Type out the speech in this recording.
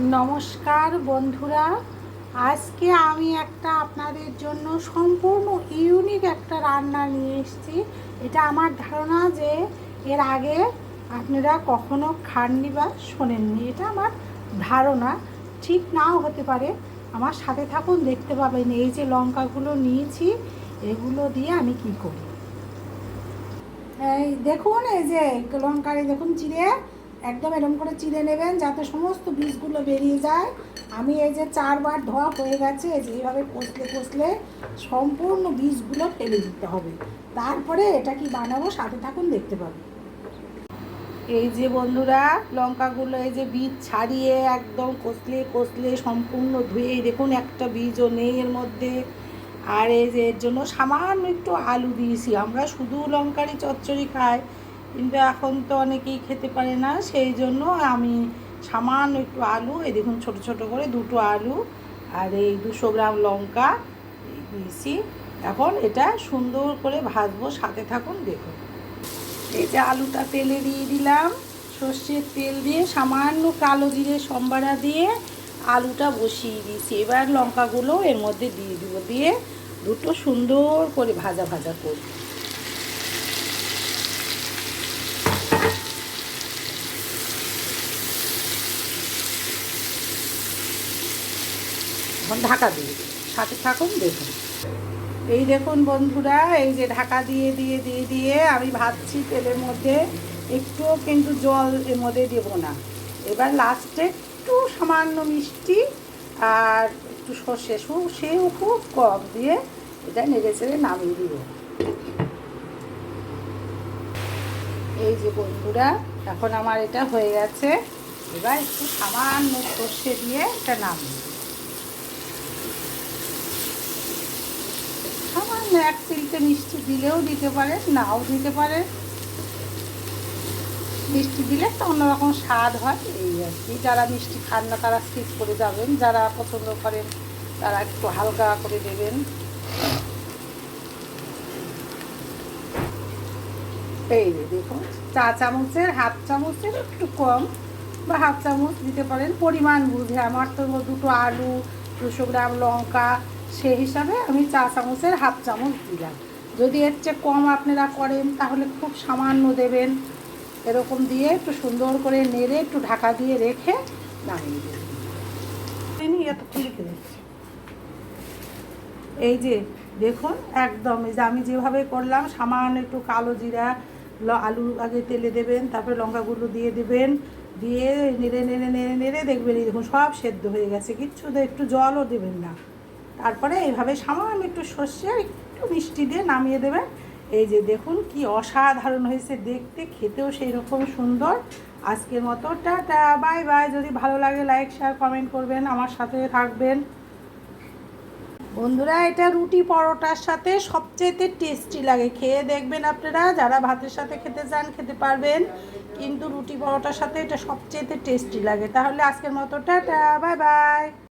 নমস্কার বন্ধুরা। আজকে আমি একটা আপনাদের জন্য সম্পূর্ণ ইউনিক একটা রান্না নিয়ে এসেছি। এটা আমার ধারণা যে এর আগে আপনারা কখনো খাননি বা শোনেননি। এটা আমার ধারণা। ঠিক নাও হতে পারে। আমার সাথে থাকুন, দেখতে পাবেন এই যে লঙ্কাগুলো নিয়েছি, এগুলো দিয়ে আমি কি করি। এই দেখুন, এই যে লঙ্কারে দেখুন চিড়ে একদম এরকম করে চিড়ে নেবেন যাতে সমস্ত বীজগুলো বেরিয়ে যায়। আমি এই যে চারবার ধোয়া হয়ে গেছে, এই যে এইভাবে কষলে কষলে সম্পূর্ণ বীজগুলো ফেলে দিতে হবে। তারপরে এটা কি বানাবো সাথে থাকুন, দেখতে পাবেন। এই যে বন্ধুরা, লঙ্কাগুলো এই যে বীজ ছাড়িয়ে একদম কষলে কষলে সম্পূর্ণ ধুয়ে দেখুন একটা বীজও নেই এর মধ্যে। আর এই যে এর জন্য সামান্য একটু আলু দিয়েছি। আমরা শুধু লঙ্কারই চচ্চড়ি খাই। কিন্তু এখন তো অনেকেই খেতে পারে না, সেই জন্য আমি সামান্য একটু আলু, এই দেখুন ছোট ছোট করে দুটো আলু আর এই দুশো গ্রাম লঙ্কা দিয়েছি। এখন এটা সুন্দর করে ভাজবো, সাথে থাকুন, দেখুন। যে আলুটা তেলে দিয়ে দিলাম, সর্ষের তেল দিয়ে, সামান্য কালো জিরে, সম্বারা দিয়ে আলুটা বসিয়ে দিয়েছি। এবার লঙ্কাগুলো এর মধ্যে দিয়ে দিব, দিয়ে দুটো সুন্দর করে ভাজা ভাজা করব। এখন ঢাকা দিয়ে। সাথে থাকুন, দেখুন। এই দেখুন বন্ধুরা, এই যে ঢাকা দিয়ে দিয়ে দিয়ে দিয়ে আমি ভাবছি তেলের মধ্যে একটুও কিন্তু জল এর মধ্যে দেবো না। এবার লাস্টে একটু সামান্য মিষ্টি আর একটু সর্ষে সেও খুব কম দিয়ে এটা নেড়ে চেড়ে নামিয়ে দিব। এই যে বন্ধুরা, এখন আমার এটা হয়ে গেছে। এবার একটু সামান্য সর্ষে দিয়ে এটা নামিয়ে দিব এক চিলতে মিষ্টি দিলেও দিতে পারেন নাও দিতে পারেন মিষ্টি দিলে একটা অন্যরকম স্বাদ হয়, এই আর কি। যারা মিষ্টি খান না, তারা স্কিপ করে যাবেন। যারা পছন্দ করেন, তারা একটু হালকা করে দেবেন। এই দেখুন, চা চামচের, হাফ চামচের একটু কম বা হাফ চামচ দিতে পারেন। পরিমাণ বুঝে, আমার তো দুটো আলু, দুশো গ্রাম লঙ্কা সেই হিসাবে আমি চা চামচের হাফ চামচ দিলাম। যদি এর চেয়ে কম আপনারা করেন, তাহলে খুব সামান্য দেবেন। এরকম দিয়ে একটু সুন্দর করে নেড়ে একটু ঢাকা দিয়ে রেখে নামিয়ে দেবেন এতক্ষণ লিখে দিচ্ছি এই যে, দেখুন, একদম এই যে আমি যেভাবে করলাম, সামান্য একটু কালো জিরা আলু আগে তেলে দেবেন, তারপরে লঙ্কাগুলো দিয়ে দেবেন, দিয়ে নেড়ে নেড়ে নেড়ে নেড়ে দেখবেন এই দেখুন সব সেদ্ধ হয়ে গেছে। কিচ্ছু একটু জলও দেবেন না। তারপরে এইভাবে সামান্য একটু সর্ষে একটু মিষ্টি দিয়ে নামিয়ে দেবেন। এই যে দেখুন কি অসাধারণ হয়েছে, দেখতে খেতেও সেই রকম সুন্দর। আজকের মতো টাটা, বাই বাই। যদি ভালো লাগে লাইক শেয়ার কমেন্ট করবেন, আমার সাথে থাকবেন। বন্ধুরা, এটা রুটি পরোটার সাথে সবচেয়েতে টেস্টি লাগে। খেয়ে দেখবেন আপনারা, যারা ভাতের সাথে খেতে চান, খেতে পারবেন। কিন্তু রুটি পরোটার সাথে এটা সবচেয়েতে টেস্টি লাগে। তাহলে আজকের মতো টাটা, বাই বাই।